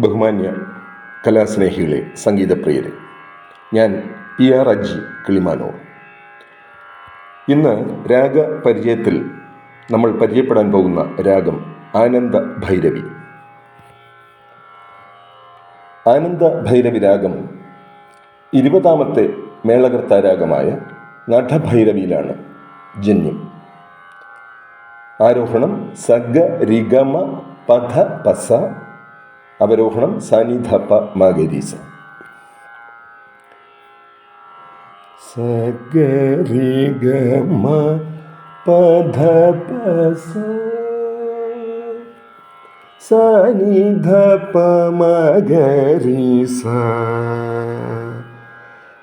ബഹുമാന്യ കലാസ്നേഹികളെ സംഗീതപ്രിയരെ ഞാൻ P R Aji Kilimanoor. ഇന്ന് രാഗ പരിചയത്തിൽ നമ്മൾ പരിചയപ്പെടാൻ പോകുന്ന രാഗം ആനന്ദ ഭൈരവി. ആനന്ദ ഭൈരവി രാഗം ഇരുപതാമത്തെ മേളകർത്ത രാഗമായ നഠഭൈരവിയിലാണ് ജന്യം. ആരോഹണം സഗ രിഗമ പഥ പസ അവരോഹണം സാനിധപ്പ മകരീസ സഗരി സഗരിഗമ പധ പസ സാനിധപ സഗരി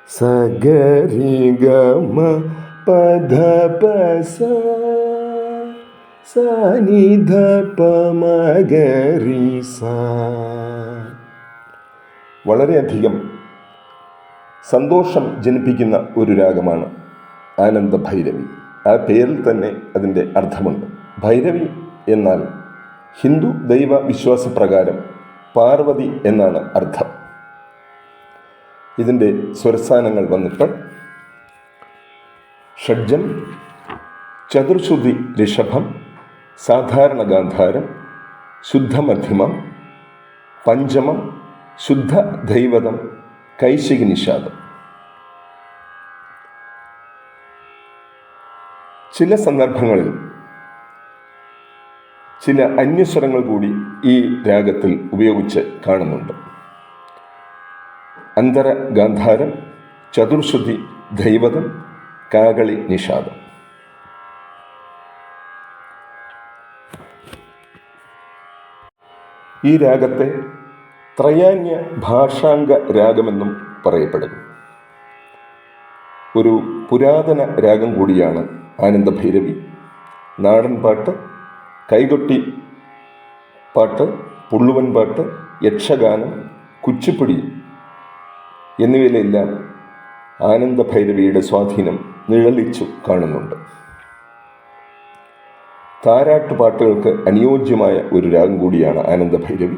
സഗരിഗമ പധ പസ സാനിധപ മഗരീസ വളരെയധികം സന്തോഷം ജനിപ്പിക്കുന്ന ഒരു രാഗമാണ് ആനന്ദ ഭൈരവി ആ പേരിൽ തന്നെ അതിന്റെ അർത്ഥമുണ്ട്. ഭൈരവി എന്നാൽ ഹിന്ദു ദൈവ വിശ്വാസപ്രകാരം പാർവതി എന്നാണ് അർത്ഥം. ഇതിന്റെ സ്വരസ്ഥാനങ്ങൾ വന്നിട്ട് ഷഡ്ജം ചതുർശുദ്ധി ഋഷഭം സാധാരണ ഗാന്ധാരം ശുദ്ധമധ്യമം പഞ്ചമം ശുദ്ധ ദൈവതം കൈശികി നിഷാദം ചില സന്ദർഭങ്ങളിൽ ചില അന്യസ്വരങ്ങൾ കൂടി ഈ രാഗത്തിൽ ഉപയോഗിച്ച് കാണുന്നുണ്ട്. അന്തര ഗാന്ധാരം ചതുർശ്രുതി ദൈവതം കാകളി നിഷാദം. ഈ രാഗത്തെ ത്രയാന്യ ഭാഷാംഗ രാഗമെന്നും പറയപ്പെടുന്നു. ഒരു പുരാതന രാഗം കൂടിയാണ് ആനന്ദഭൈരവി. നാടൻ പാട്ട് കൈകൊട്ടി പാട്ട് പുള്ളുവൻ പാട്ട് യക്ഷഗാനം കുച്ചിപ്പുടി എന്നിവയിലെല്ലാം ആനന്ദഭൈരവിയുടെ സ്വാധീനം നിഴലിച്ചു കാണുന്നുണ്ട്. താരാട്ട് പാട്ടുകൾക്ക് അനുയോജ്യമായ ഒരു രാഗം കൂടിയാണ് ആനന്ദഭൈരവി.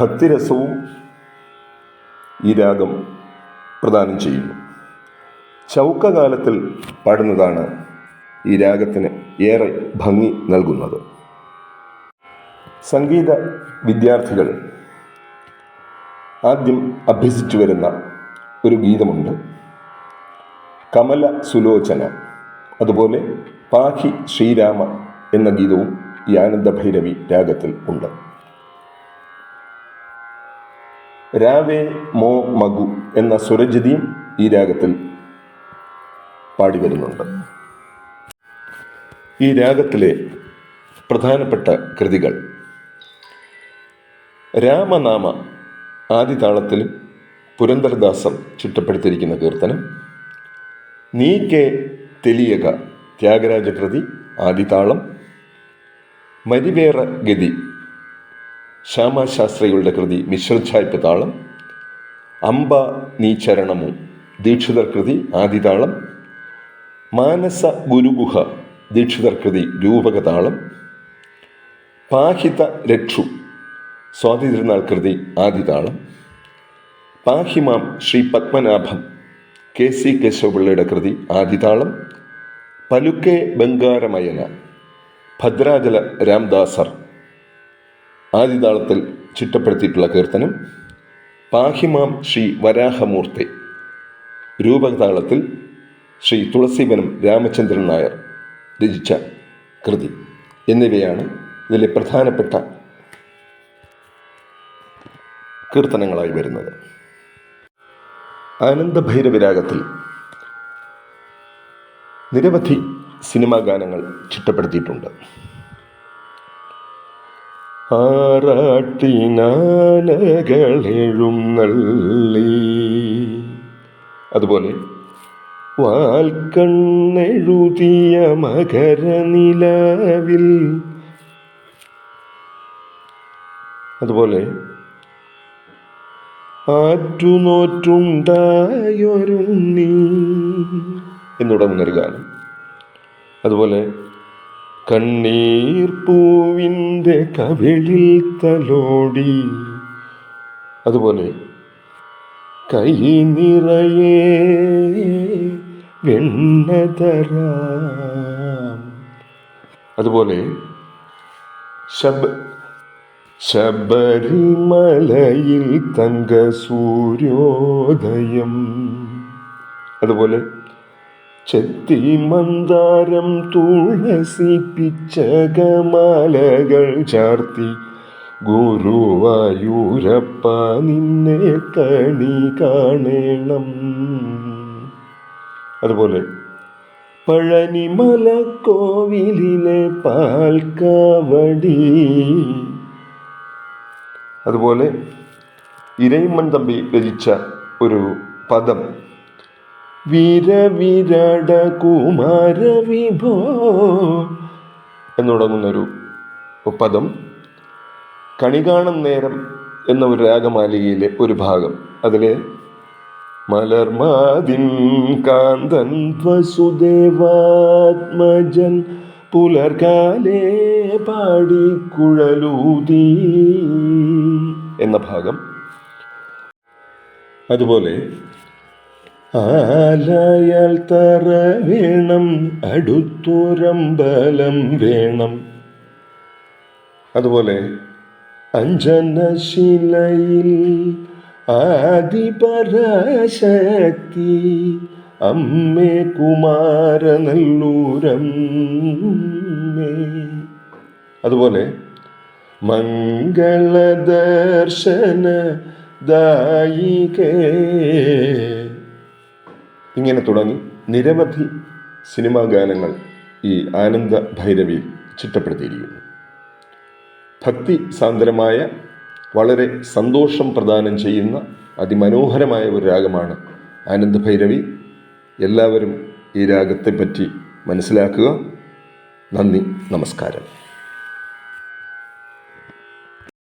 ഭക്തിരസവും ഈ രാഗം പ്രദാനം ചെയ്യുന്നു. ചൗക്കകാലത്തിൽ പാടുന്നതാണ് ഈ രാഗത്തിന് ഏറെ ഭംഗി നൽകുന്നത്. സംഗീത വിദ്യാർത്ഥികൾ ആദ്യം അഭ്യസിച്ചു വരുന്ന ഒരു ഗീതമുണ്ട്. കമല സുലോചന. അതുപോലെ പാഹി ശ്രീരാമ എന്ന ഗീതവും ഈ ആനന്ദഭൈരവി രാഗത്തിൽ ഉണ്ട്. രാവേ മോ മഗു എന്ന സ്വരജിതിയും ഈ രാഗത്തിൽ പാടി വരുന്നുണ്ട്. ഈ രാഗത്തിലെ പ്രധാനപ്പെട്ട കൃതികൾ. രാമനാമ ആദിതാളത്തിലും പുരന്ദരദാസം ചിട്ടപ്പെടുത്തിയിരിക്കുന്ന കീർത്തനം. നീ നീക്കെ തെലിയക ത്യാഗരാജകൃതി ആദിതാളം മരിവേറ ഗതി ശ്യാമാശാസ്ത്രികളുടെ കൃതി മിശ്രഛായ്പ താളം അംബ നീ ചരണമു ദീക്ഷിതർ കൃതി ആദിതാളം മാനസ ഗുരുഗുഹ ദീക്ഷിതർ കൃതി രൂപകതാളം പാഹിത രക്ഷു സ്വാതി തിരുനാൾ കൃതി ആദിതാളം പാഹിമാം ശ്രീ പത്മനാഭം കെ സി കേശവപിള്ളയുടെ കൃതി ആദിതാളം പലുക്കെ ബംഗാരമയന. ഭദ്രാചല രാംദാസർ. ആദിതാളത്തിൽ ചിട്ടപ്പെടുത്തിയിട്ടുള്ള കീർത്തനം പാഹിമാം ശ്രീ വരാഹമൂർത്തി. രൂപതാളത്തിൽ ശ്രീ തുളസീവനം രാമചന്ദ്രൻ നായർ രചിച്ച കൃതി എന്നിവയാണ് ഇതിലെ പ്രധാനപ്പെട്ട കീർത്തനങ്ങളായി വരുന്നത്. ആനന്ദഭൈരവിരാഗത്തിൽ നിരവധി സിനിമാ ഗാനങ്ങൾ ചിട്ടപ്പെടുത്തിയിട്ടുണ്ട്. ആറാട്ടിനാനകളെഴും നള്ളി അതുപോലെ വാൽക്കണ്ണെഴുതിയ മകരനിലാവിൽ. അതുപോലെ ആറ്റുനോറ്റുണ്ടായൊരുണ്ണി. എന്നുടങ്ങുന്നൊരു ഗാനം അതുപോലെ കണ്ണീർ പൂവിന്റെ കവിളിൽ തലോടി. അതുപോലെ കൈ നിറയെ വെണ്ണ അതുപോലെ ശബ ശബരിമലയിൽ തങ്ക സൂര്യോദയം. അതുപോലെ ചെത്തി മന്ദാരം തുളസി പിച്ചകമാലകൾ ചാർത്തി. ഗുരുവായൂരപ്പ നിന്നെ കണി കാണണം. അതുപോലെ പഴനിമല കോവിലിലെ പാൽക്കാവടി. അതുപോലെ ഇരയിമ്മൻ തമ്പി രചിച്ച ഒരു പദം വീരവിരാട കുമാര വിഭോ എന്ന് തുടങ്ങുന്നൊരു പദം കണി കാണും നേരം എന്ന ഒരു രാഗമാലികയിലെ ഒരു ഭാഗം. അതിൽ മലർമാതിൻ കാന്തൻ വസുദേവാത്മജൻ പുലർകാലേ പാടി കുഴലൂതി എന്ന ഭാഗം. അതുപോലെ ആലയാൽ തറ വേണം ബലം വേണം. അതുപോലെ അഞ്ജനശിലയിൽ ആദിപരാശക്തി അമ്മേ കുമാരനല്ലൂരമ്മേ അതുപോലെ മംഗളദർശന ദായികേ ഇങ്ങനെ തുടങ്ങി നിരവധി സിനിമാ ഗാനങ്ങൾ ഈ ആനന്ദ ഭൈരവിയിൽ ചിട്ടപ്പെടുത്തിയിരിക്കുന്നു. ഭക്തി സാന്ദ്രമായ വളരെ സന്തോഷം പ്രദാനം ചെയ്യുന്ന അതിമനോഹരമായ ഒരു രാഗമാണ് ആനന്ദ ഭൈരവി. എല്ലാവരും ഈ രാഗത്തെപ്പറ്റി മനസ്സിലാക്കുക. നന്ദി നമസ്കാരം.